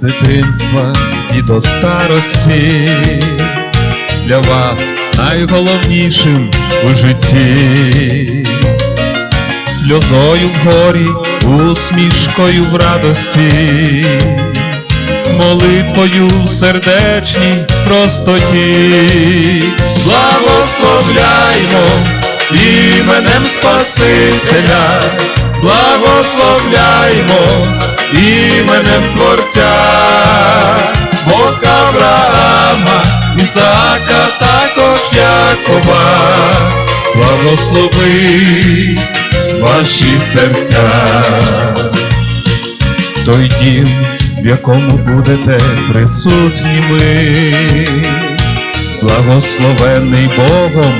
дитинства і до старості. Для вас найголовнішим у житті, сльозою в горі, усмішкою в радості, молитвою в сердечній простоті, благословляймо іменем Спасителя, іменем Творця, Бог Авраама, Ісаака, також Якова, благослови ваші серця, той дім, в якому будете присутніми, благословений Богом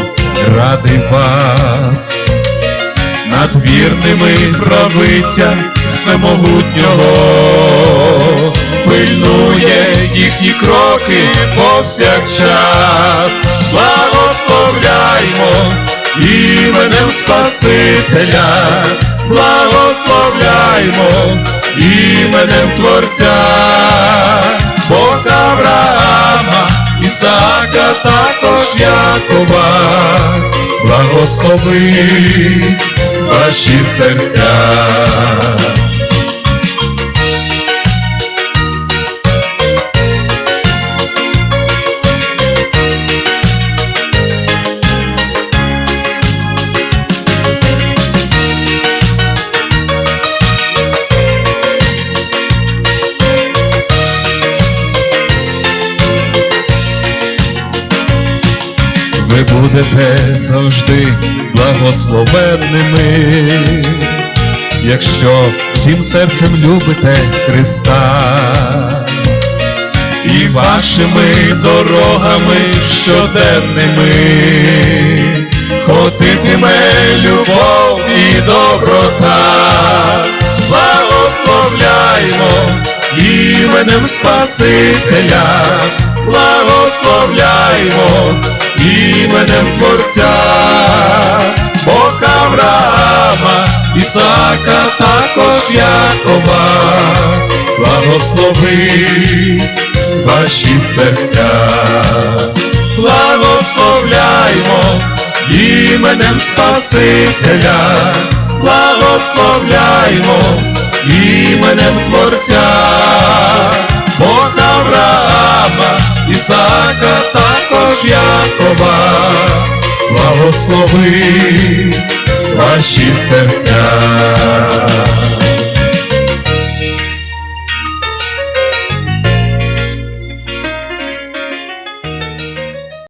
ради вас, вірними правиця всемогутнього, пильнує їхні кроки повсякчас, благословляймо іменем Спасителя, благословляймо іменем Творця, Бог Авраама, Ісаака, також Якова, благослови ваші серця. ви будете завжди благословенними, якщо всім серцем любите Христа і вашими дорогами щоденними ходитиме любов і доброта, благословляймо іменем Спасителя, благословляймо іменем Творця, Бог Авраама, Ісаака, також Якова, благослови ваші серця, благословляймо іменем Спасителя, благословляймо іменем Творця, Бог Авраама, також неба, благослови ваші серця.